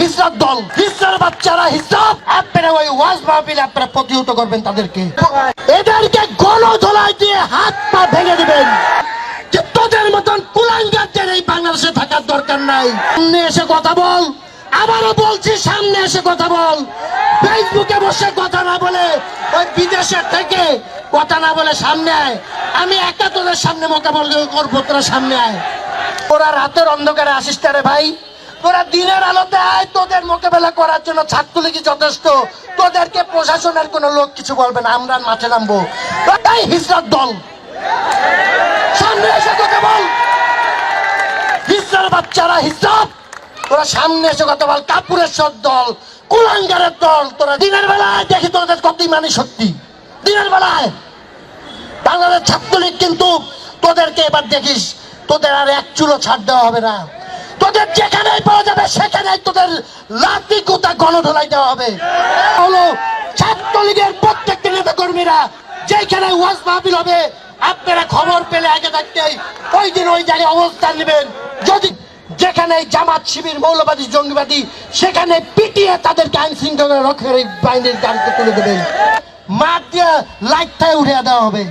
হিজরাত দল হিজরার বাচ্চারা, হিজরাত। আপনারা ওই ওয়াজ মাহফিল আপনারা প্রতিহত করবেন তাদেরকে। এদেরকে গণধোলাই দিয়ে হাত পা ভেঙে দিবেন। তোদের মতন কুলাঙ্গারদের এই বাংলাদেশে থাকার দরকার নাই। সামনে এসে কথা বল। আবারও বলছি, সামনে এসে কথা বল। ফেসবুকে বসে কথা না বলে, ওই বিদেশের থেকে কথা না বলে সামনে আয়। আমি একা তোদের সামনে মোকাবিলা করব, তোরা সামনে আয়। তোরা রাতের অন্ধকারে আসিস না রে ভাই। তোরা দিনের আলোতে আয়, তোদের মোকাবেলা করার জন্য ছাত্রলীগই যথেষ্ট। তোদেরকে প্রশাসনের কোনো লোক কিছু বলবে না, আমরা মাঠে নামবো। তাই হিজরত দল। সামনে এসে কথা বল। হিজরার বাচ্চারা হিজরাত। তোরা সামনে এসে কথা বল কাপুরেশ্বর দল, কুলাঙ্গারের দল। তোরা দিনের বেলায় দেখি তোদের কত মানে সত্যি দিনের বেলায়। বাংলাদেশ ছাত্রলীগ কিন্তু তোদেরকে এবার দেখিস, তোদের আর এক চুলো ছাড় দেওয়া হবে না। তোদের যেখানেই পাওয়া যাবে, সেখানেই তোদের লাতি কোথা গণধোলাই দেওয়া হবে। হলো ছাত্রলীগের প্রত্যেকটা নেতা কর্মীরা যেখানে ওয়াজ মাহফিল হবে, আপনারা খবর পেলে আগে থাকতেই ওই দিন ওই জায়গায় অবস্থান নেবেন। যদি যেখানে জামাত শিবির, মৌলবাদী, জঙ্গিবাদী, সেখানে পিটিয়ে তাদেরকে আইন শৃঙ্খলা রক্ষাকারী বাহিনীর দাঁড়িয়ে তুলে দেবেন। মাঠ দিয়ে লাইটটাই উঠে দেওয়া হবে।